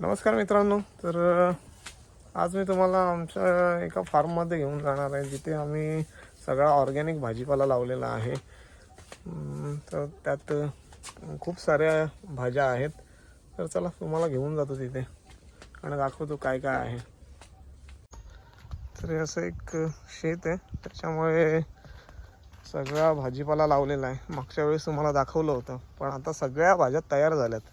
नमस्कार मित्रांनो. तर आज मी तुम्हाला आमच्या एका फार्ममध्ये घेऊन जाणार आहे जिथे आम्ही सगळा ऑर्गॅनिक भाजीपाला लावलेला आहे. तर त्यात खूप साऱ्या भाज्या आहेत. तर चला तुम्हाला घेऊन जातो तिथे आणि दाखवतो काय काय आहे. तर असं एक शेत आहे. त्याच्यामुळे सगळा भाजीपाला लावलेला आहे. मागच्या वेळेस तुम्हाला दाखवलं होतं पण आता सगळ्या भाज्या तयार झाल्यात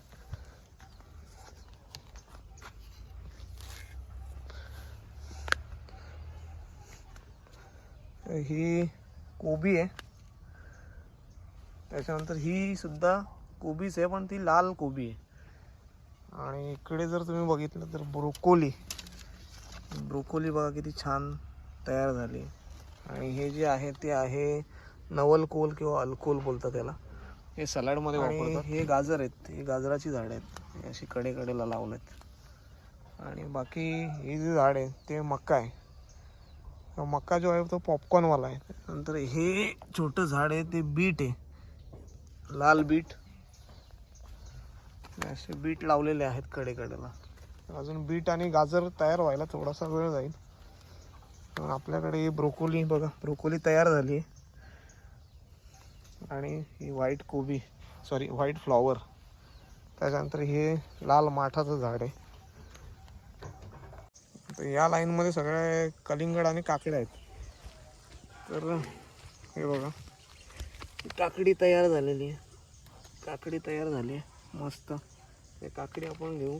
ही कोबी आहे. त्याच्यानंतर ही सुद्धा कोबीच आहे पण ती लाल कोबी आहे. आणि इकडे जर तुम्ही बघितलं तर ब्रोकोली. ब्रोकोली बघा किती छान तयार झाली आणि हे जे आहे ते आहे नवलकोल किंवा अल्कोल बोलतात त्याला. हे सलाडमध्ये वापरतात. हे गाजर आहेत हे गाजराची झाडं आहेत. हे अशी कडेकडेला लावलेत. आणि बाकी हे जे झाड आहे ते मक्का आहे. मक्का जो आहे तो पॉपकॉर्नवाला आहे. नंतर हे छोटं झाड आहे ते बीट आहे. लाल बीट. असे बीट लावलेले आहेत कडेकडेला. अजून बीट आणि गाजर तयार व्हायला थोडासा वेळ जाईल. आपल्याकडे ही ब्रोकोली बघा ब्रोकोली तयार झाली आहे. आणि ही व्हाईट कोबी सॉरी व्हाईट फ्लॉवर त्याच्यानंतर हे लाल माठाचं झाड आहे. तर या लाईनमध्ये सगळे कलिंगड आणि काकडे आहेत. तर हे बघा. काकडी तयार झालेली आहे. काकडी तयार झाली आहे. मस्त. हे काकडी आपण घेऊ.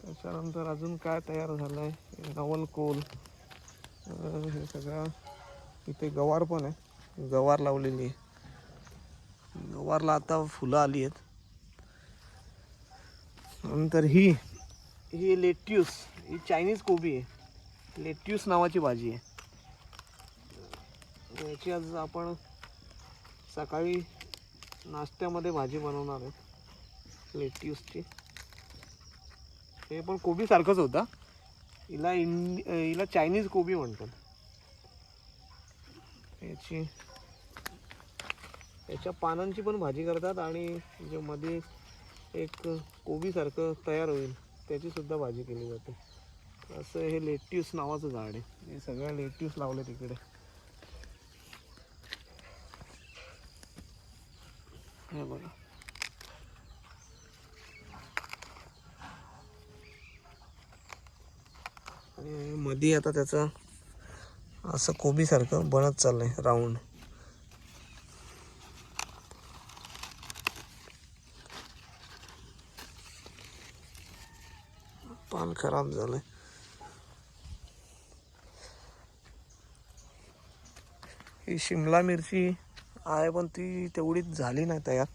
त्याच्यानंतर अजून काय तयार झालं आहे नवलकोल हे सगळं इथे गवार पण आहे. गवार लावलेली आहे. गवारला आता फुलं आली आहेत. नंतर ही ही लेट्यूस ही चायनीज कोबी आहे. लेट्यूस नावाची भाजी आहे. याची आज आपण सकाळी नाश्त्यामध्ये भाजी बनवणार आहे. लेट्यूसची. हे पण कोबीसारखंच होतं होता. हिला इंड हिला चायनीज कोबी म्हणतात. याची याच्या पानांची पण भाजी करतात आणि जे मध्ये एक कोबीसारखं तयार होईल. त्याचीसुद्धा भाजी केली जाते. असं हे लेट्यूस नावाचं झाड आहे. हे सगळं लेट्यूस लावले तिकडे. हे बघा. आणि मध्ये आता त्याचं असं कोबीसारखं बनत चाललंय राऊंड खराब झालंय ही शिमला मिरची आहे पण ती तेवढीच झाली नाही तयार.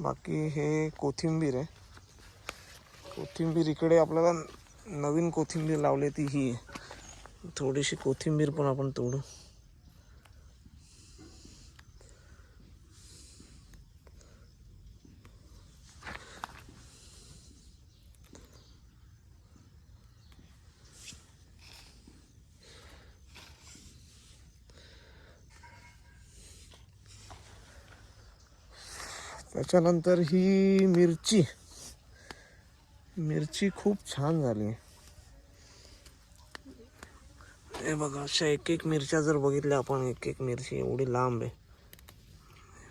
बाकी हे कोथिंबीर आहे. कोथिंबीर इकडे आपल्याला नवीन कोथिंबीर लावली ती ही. आहे थोडीशी कोथिंबीर पण आपण तोडू. त्याच्यानंतर ही मिरची. मिरची खूप छान झाली. हे बघा अशा एक एक मिरच्या जर बघितल्या आपण एक एक मिरची एवढी लांब आहे.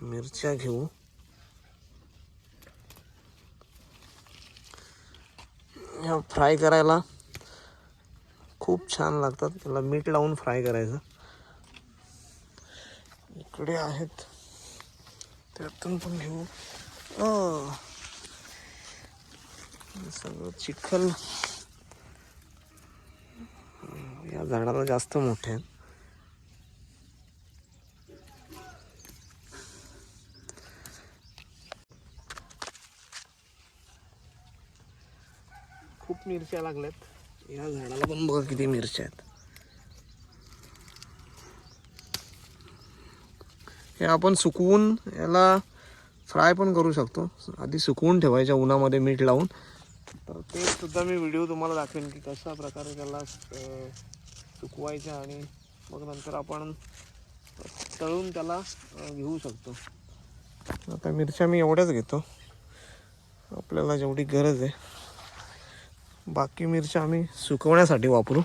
मिरच्या घेऊ. ह्या फ्राय करायला खूप छान लागतात. त्याला मीठ लावून फ्राय करायचं. इकडे आहेत. त्यातून पण घेऊ. सगळं चिखल. या झाडाला जास्त मोठे आहेत. खूप मिरच्या लागल्यात. या झाडाला पण बघा किती मिरच्या आहेत. हे आपण सुकवून याला फ्राय पण करू शकतो. आधी सुकवून ठेवायच्या उन्हामध्ये मीठ लावून. तर ते सुद्धा मी व्हिडिओ तुम्हाला दाखवेन की कशा प्रकारे त्याला सुकवायचं सुकवायच्या आणि मग नंतर आपण तळून त्याला घेऊ शकतो. आता मिरच्या मी एवढ्याच घेतो. आपल्याला जेवढी गरज आहे. बाकी मिरच्या आम्ही सुकवण्यासाठी वापरू.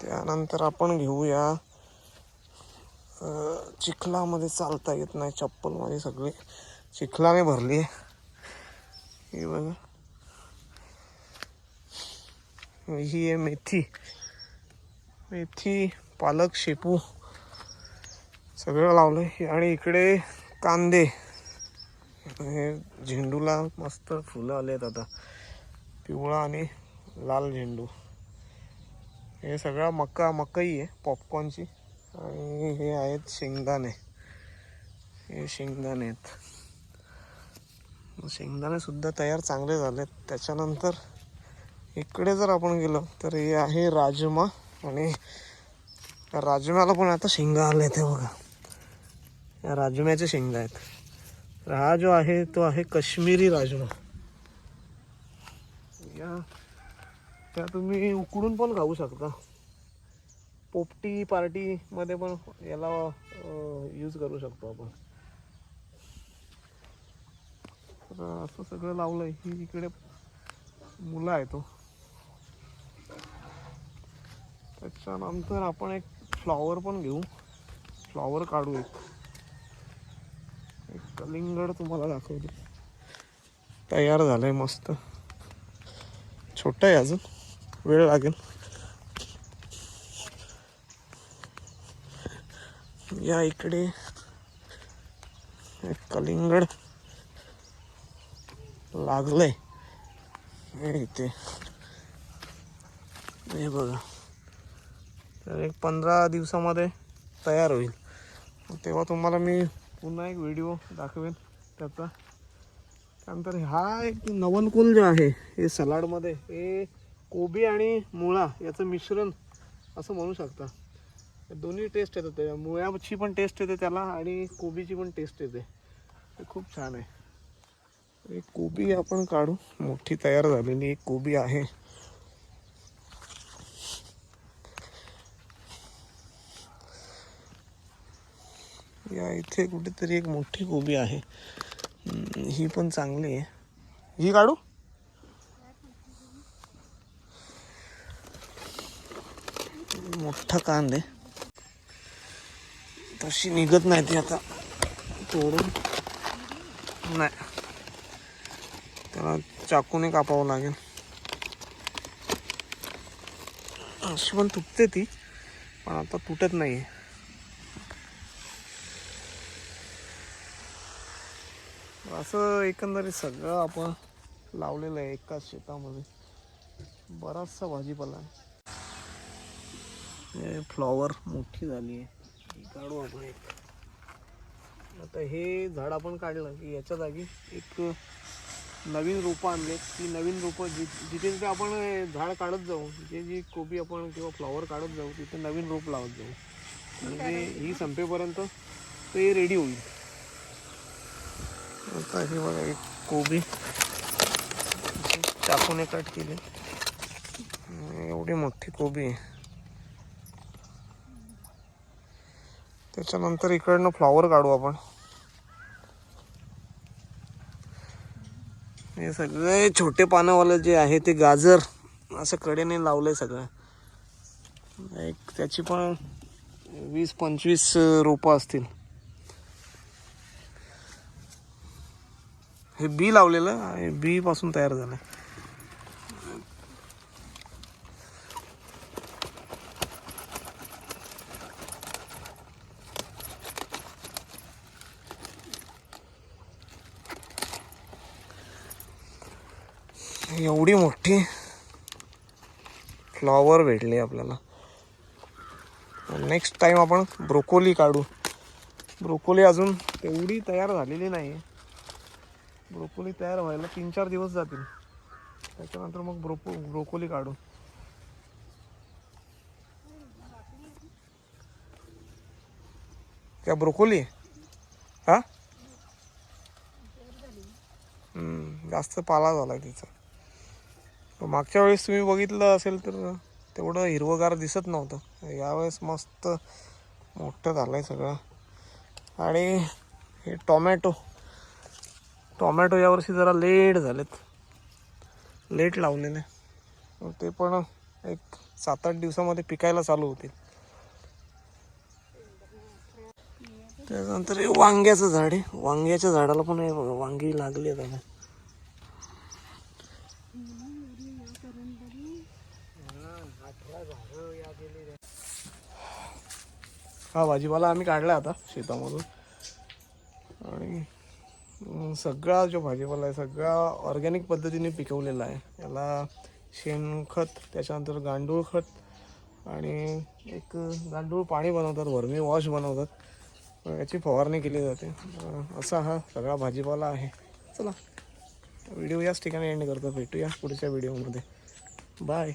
त्यानंतर आपण घेऊया चिखलामध्ये चालता येत नाही चप्पलमध्ये सगळे. चिखलाने भरली आहे. हे बघा. ही आहे मेथी. मेथी पालक शेपू. सगळं लावलंय. आणि इकडे कांदे. हे झेंडूला मस्त फुलं आले आहेत आता. पिवळा आणि लाल झेंडू. हे सगळा मका मकई आहे पॉपकॉर्नची आणि हे आहेत शेंगदाणे. हे शेंगदाणे आहेत. शेंगदाणे सुद्धा तयार चांगले झालेत. त्याच्यानंतर इकडे जर आपण गेलो तर हे आहे राजमा आणि राजम्याला पण आता शेंगा आल्या ते बघा. या राजम्याच्या शेंगा आहेत. तर हा जो आहे तो आहे काश्मीरी राजमा. या त्या तुम्ही उकडून पण खाऊ शकता. पोपटी पार्टीमध्ये पण याला यूज करू शकतो आपण. तर असं सगळं लावलंय. ही इकडे मुलं आहे तो हो. त्याच्यानंतर आपण एक फ्लॉवर पण घेऊ. फ्लॉवर काढू एक. एक कलिंगड तुम्हाला दाखवतो. तयार झालंय मस्त. छोटं आहे अजून. वेळ लागेल. या इकडे. कलिंगड लागलंय. हे इथे. हे बघा. तर एक पंधरा दिवसामध्ये तयार होईल. तेव्हा तुम्हाला मी पुन्हा एक व्हिडिओ दाखवेन त्याचा. त्यानंतर हा एक नवनकुल जे आहे हे सलाडमध्ये हे कोबी आणि मुळा याचं मिश्रण असं म्हणू शकता. दोन्ही टेस्ट येतात त्या मुळ्याची पण टेस्ट येते त्याला आणि कोबीची पण टेस्ट येते. ते खूप छान आहे. एक कोबी आपण काढू मोठी तयार झालेली एक कोबी आहे. या इथे कुठेतरी एक मोठी कोबी आहे. ही पण चांगली आहे. ही काढू? मोठा कांद. आहे तशी निघत नाही ती आता. तोडून. नाही. त्याला चाकूने कापावं लागेल. अशी पण तुटते ती पण आता तुटत नाही आहे असं एकंदरीत सगळं आपण लावलेलं आहे एकाच शेतामध्ये. बराचसा भाजीपाला. आहे फ्लॉवर मोठी झाली आहे. काढू आपण एक. आता हे झाड आपण काढलं की याच्या जागी एक नवीन रोपं आणले ती नवीन रोपं जि जिथे जिथे आपण झाड काढत जाऊ जे जी कोबी आपण किंवा फ्लॉवर काढत जाऊ तिथे नवीन रोप लावत जाऊ. म्हणजे ही संपेपर्यंत ते रेडी होईल. आता हे बघा एक कोबी टाकून कट केली. एवढी मोठी कोबी आहे. त्याच्यानंतर इकडनं फ्लॉवर काढू आपण. हे सगळे छोटे पानंवालं जे आहे ते गाजर असं कडेने लावलंय सगळं. एक त्याची पण वीस पंचवीस रोपं असतील. हे बी लावलेलं हे बी पासून तयार झालं एवढी मोठी फ्लॉवर भेटली आपल्याला. नेक्स्ट टाइम आपण ब्रोकोली काढू. ब्रोकोली अजून तेवढी तयार झालेली नाही ब्रोकोली तयार व्हायला तीन चार दिवस जातील. त्याच्यानंतर मग ब्रोको ब्रोकोली काढू. क्या ब्रोकोली? हा? जास्त पाला झाला तिचा. मागच्या वेळेस तुम्ही बघितलं असेल तर तेवढं हिरवंगार दिसत नव्हतं. यावेळेस मस्त मोठं आहे सगळं. आणि हे टोमॅटो. टोमॅटो यावर्षी जरा लेट झालेत. लेट लावलेले. ते पण एक सात आठ दिवसामध्ये पिकायला चालू होतील. त्यानंतर हे वांग्याचं झाड आहे. वांग्याच्या झाडाला पण हे बघा वांगी लागली आहेत हा भाजीपाला आम्ही काढला आता शेतामधून. आणि सगळा जो भाजीपाला आहे सगळा ऑर्गॅनिक पद्धतीने पिकवलेला आहे. याला शेणखत त्याच्यानंतर गांडूळ खत आणि एक गांडूळ पाणी बनवतात वर्मी वॉश बनवतात. याची फवारणी केली जाते. असा हा सगळा भाजीपाला आहे. चला व्हिडिओ याच ठिकाणी एंड करतो. भेटूया पुढच्या व्हिडिओमध्ये बाय